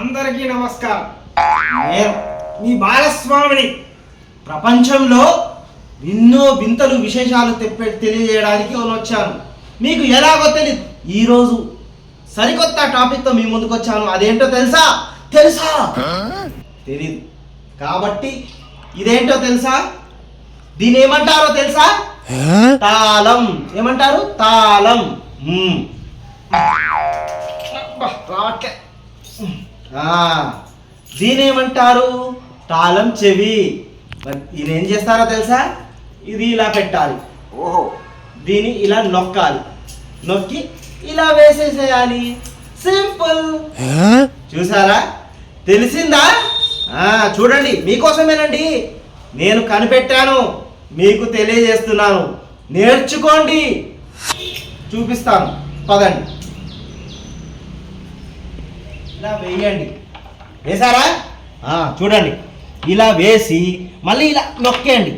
అందరికీ నమస్కారం. నేను మీ బాలస్వామిని ప్రపంచంలో ఎన్నో వింతలు విశేషాలు తెప్పే తెలియజేయడానికి వచ్చాను మీకు ఎలాగో తెలియదు ఈరోజు సరికొత్త టాపిక్తో మీ ముందుకు వచ్చాను అదేంటో తెలుసా? తెలుసా? తెలీదు. కాబట్టి ఇదేంటో తెలుసా? దీని ఏమంటారో తెలుసా తాళం. ఏమంటారు? తాళం. రావట్లే. ఆ, దీని ఏమంటారు తాళం చెవి. ఇది ఏం చేస్తారో తెలుసా? ఇది ఇలా పెట్టాలి. ఓహో. దీన్ని ఇలా నొక్కాలి. నొక్కి ఇలా వేసేసేయాలి. సింపుల్. చూసారా? తెలిసిందా? ఆ, చూడండి మీకోసమేనండి. నేను కనిపెట్టాను. మీకు తెలియజేస్తున్నాను. నేర్చుకోండి. చూపిస్తాను. పదండి. ఇలా వేయండి. వేసారా చూడండి. ఇలా వేసి మళ్ళీ ఇలా నొక్కేయండి.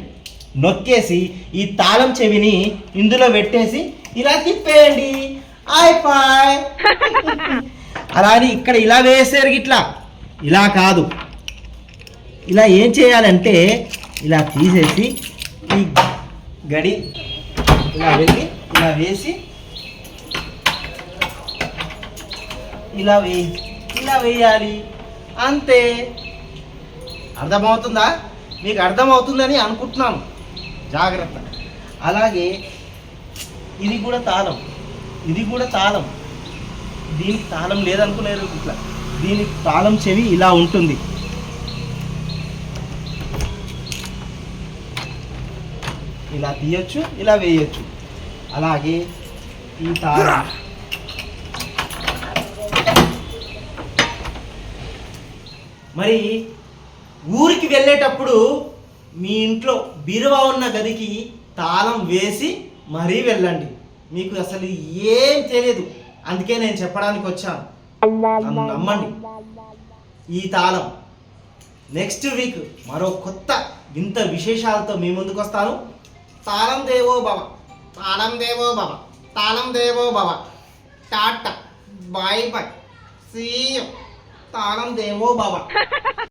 నొక్కేసి ఈ తాళం చెవిని ఇందులో పెట్టేసి ఇలా తిప్పేయండి. ఆయ్ పాయ్. అలా అని ఇక్కడ ఇలా వేసారు ఇట్లా ఇలా కాదు. ఇలా ఏం చేయాలంటే ఇలా తీసేసి ఈ గడి ఇలా వెళ్ళి ఇలా వేసి ఇలా వేసి ఇలా వేయాలి. అంతే. అర్థమవుతుందా? మీకు అర్థమవుతుందని అనుకుంటున్నాను. జాగ్రత్త. అలాగే ఇది కూడా తాళం. ఇది కూడా తాళం. దీనికి తాళం లేదనుకునేరు ఇట్లా. దీనికి తాళం చెవి ఇలా ఉంటుంది. ఇలా తీయొచ్చు ఇలా వేయొచ్చు. అలాగే ఈ తాళం మరి ఊరికి వెళ్ళేటప్పుడు మీ ఇంట్లో బీరువా ఉన్న గదికి తాళం వేసి మరీ వెళ్ళండి. మీకు అసలు ఏం తెలియదు. అందుకే నేను చెప్పడానికి వచ్చాను. నన్ను నమ్మండి. ఈ తాళం. నెక్స్ట్ వీక్ మరో కొత్త ఇంత విశేషాలతో మీ ముందుకు వస్తాను. తాళం దేవో భవ. తాళం దేవో భవ. తాళం దేవో భవ. టాటా. Bye bye. సీఎం తాళం దేవో భవ.